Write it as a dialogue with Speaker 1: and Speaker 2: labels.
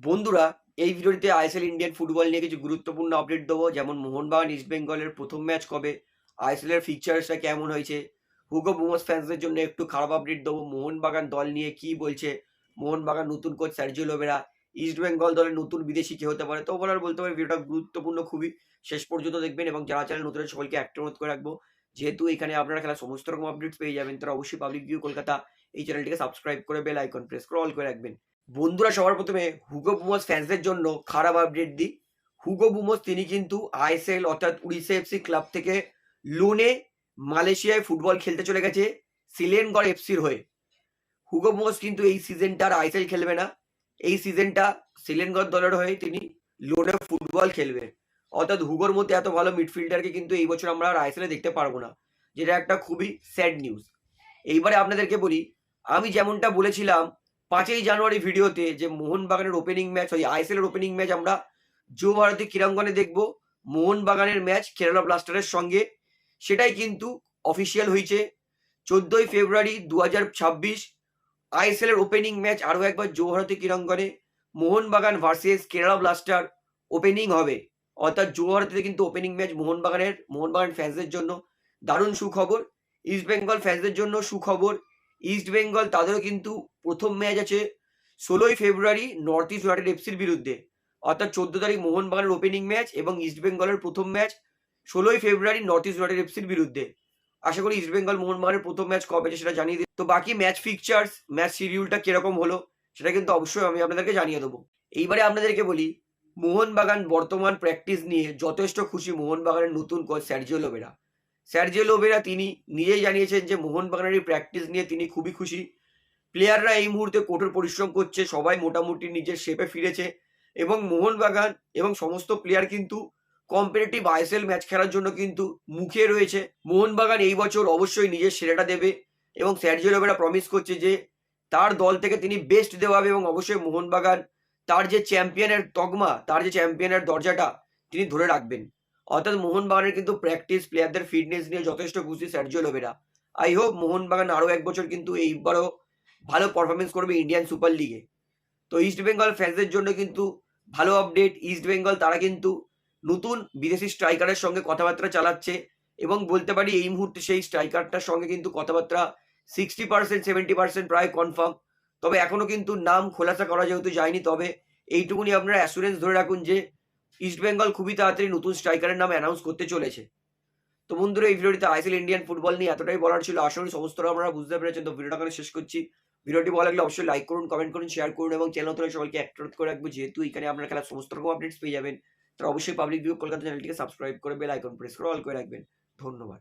Speaker 1: বন্ধুরা, এই ভিডিওটিতে আইএসএল ইন্ডিয়ান ফুটবল নিয়ে কিছু গুরুত্বপূর্ণ আপডেট দেবো। যেমন মোহনবাগান ইস্ট বেঙ্গলের প্রথম ম্যাচ কবে আইএসএল এর ফিকচার্সটা কেমন হয়েছে হুগো বুমস ফ্যান্সদের জন্য একটু খারাপ আপডেট দেবো। মোহনবাগান দল নিয়ে কি বলছে, মোহনবাগান নতুন coach Sergio Lobera East Bengal দলের নতুন বিদেশি কে হতে পারে? তো ওভারঅল বলতে পারি, ভিডিওটা গুরুত্বপূর্ণ খুবই। শেষ পর্যন্ত দেখবেন এবং যারা চ্যানেল নতুন সকলকে একটা অনুরোধ করে রাখব, যেহেতু এখানে আপনারা খেলা সমস্ত রকম আপডেটস পেয়ে যাবেন, তারা অবশ্যই পাবলিক ভিউ কলকাতা এই চ্যানেলটিকে সাবস্ক্রাইব করে বেল আইকন প্রেস করে অল করে রাখবেন। বন্ধুরা সবার প্রথমে হুগো বুমস ফ্যান্সদের জন্য খারাপ আপডেট দিই। হুগো বুমস তিনি কিন্তু আইএসএল অর্থাৎ উড়িষ্যা এফসি ক্লাব থেকে লোনে মালয়েশিয়ায় ফুটবল খেলতে চলে গেছে সিলেনগড় এফসির হয়ে। হুগো বুমস কিন্তু এই সিজনটা আর আইএসএল খেলবে না। এই সিজনটা সিলেনগড় দলের হয়ে তিনি লোনে ফুটবল খেলবে। অর্থাৎ হুগোর মধ্যে এত ভালো মিডফিল্ডারকে কিন্তু এই বছর আমরা আর আইএসএলে দেখতে পারব না। যেটা একটা খুবই স্যাড নিউজ এইবারে আপনাদেরকে বলি, আমি যেমনটা বলেছিলাম পাঁচই জানুয়ারি ভিডিওতে যে মোহনবাগানের ওপেনিং ম্যাচ ওই আইএসএল এর ওপেনিং ম্যাচ আমরা যুব ভারতী ক্রীড়াঙ্গনে দেখব। মোহনবাগানের ম্যাচ কেরালা ব্লাস্টারের সঙ্গে। সেটাই কিন্তু অফিসিয়াল হয়েছে চোদ্দই ফেব্রুয়ারি দু হাজার ছাব্বিশ আইএসএল এর ওপেনিং ম্যাচ আরও একবার Yuva Bharati ক্রীড়াঙ্গনে Mohun Bagan versus Kerala blaster opening হবে। অর্থাৎ যুব ভারতীতে কিন্তু ওপেনিং ম্যাচ মোহনবাগানের, মোহনবাগান ফ্যান্সদের জন্য দারুণ সুখবর। ইস্ট বেঙ্গল ফ্যান্সদের জন্য সুখবর। ইস্ট বেঙ্গল তাদেরও কিন্তু প্রথম ম্যাচ আছে ষোলোই ফেব্রুয়ারি নর্থ ইস্ট ইউনাইটেড এফসির বিরুদ্ধে। অর্থাৎ চোদ্দ তারিখ মোহনবাগানের ওপেনিং ম্যাচ এবং ইস্ট বেঙ্গলের প্রথম ম্যাচ ষোলোই ফেব্রুয়ারি নর্থ ইস্ট ইউনাইটেড এফসির বিরুদ্ধে। আশা করি ইস্ট বেঙ্গল মোহনবাগানের প্রথম ম্যাচ কবে আছে সেটা জানিয়ে দিই তো বাকি ম্যাচ ফিকচার্স ম্যাচ শিডিউলটা কীরকম হলো সেটা কিন্তু অবশ্যই আমি আপনাদেরকে জানিয়ে দেবো। এইবারে আপনাদেরকে বলি, মোহনবাগান বর্তমান প্র্যাকটিস নিয়ে যথেষ্ট খুশি মোহনবাগানের নতুন coach Sergio Lobera Sergio Lobera তিনি নিজেই জানিয়েছেন যে মোহনবাগানের প্র্যাকটিস নিয়ে তিনি খুবই খুশি। প্লেয়াররা এই মুহূর্তে কঠোর পরিশ্রম করছে, সবাই মোটামুটি নিজের শেপে ফিরেছে এবং মোহনবাগান এবং সমস্ত প্লেয়ার কিন্তু কম্পিটিটিভ আইএসএল ম্যাচ খেলার জন্য কিন্তু মুখে রয়েছে। মোহনবাগান এই বছর অবশ্যই নিজের সেরাটা দেবে এবং স্যারজিও লোবেরা প্রমিস করছে যে তার দল থেকে তিনি বেস্ট দেওয়াবে এবং অবশ্যই মোহনবাগান তার যে চ্যাম্পিয়নের তকমা, তার যে চ্যাম্পিয়নের দরজাটা তিনি ধরে রাখবেন। অর্থাৎ মোহনবাগানের কিন্তু প্র্যাকটিস প্লেয়ারদের ফিটনেস নিয়ে যথেষ্ট খুশি Sergio Lobera I hope Mohun Bagan আরও এক বছর কিন্তু এইবারও ভালো পারফরমেন্স করবে ইন্ডিয়ান সুপার লিগে তো ইস্ট বেঙ্গল ফ্যান্সদের জন্য কিন্তু ভালো আপডেট ইস্ট বেঙ্গল তারা কিন্তু নতুন বিদেশি স্ট্রাইকারের সঙ্গে কথাবার্তা চালাচ্ছে এবং বলতে পারি এই মুহূর্তে সেই স্ট্রাইকারটার সঙ্গে কিন্তু কথাবার্তা সিক্সটি পার্সেন্ট সেভেন্টি পার্সেন্ট প্রায় কনফার্ম তবে এখনও কিন্তু নাম খোলাসা করা যেহেতু যায়নি, তবে এইটুকুনি আপনারা অ্যাসুরেন্স ধরে রাখুন যে ইস্ট বেঙ্গল খুবই তাড়াতাড়ি নতুন স্ট্রাইকারের নাম অ্যানাউন্স করতে চলেছে। তো বন্ধুরা, এই ভিডিওটিতে আইসিএল ইন্ডিয়ান ফুটবল নিয়ে এতটাই বলার ছিল আসলে করি সমস্ত আমরা বুঝতে পেরেছেন। তো ভিডিওটা এখানে শেষ করছি। ভিডিওটি ভালো লাগলে অবশ্যই লাইক করুন কমেন্ট করুন শেয়ার করুন এবং চ্যানেল তোলে সবাইকে সকলকে অ্যাক্ট করে রাখব। যেহেতু এখানে আপনার খেলার সমস্ত রকম আপডেটস পেয়ে যাবেন তারা অবশ্যই পাবলিক ভিউ কলকাতা চ্যানেলটিকে সাবস্ক্রাইব করে বেল আইকন প্রেস করে অল করে রাখবেন। ধন্যবাদ।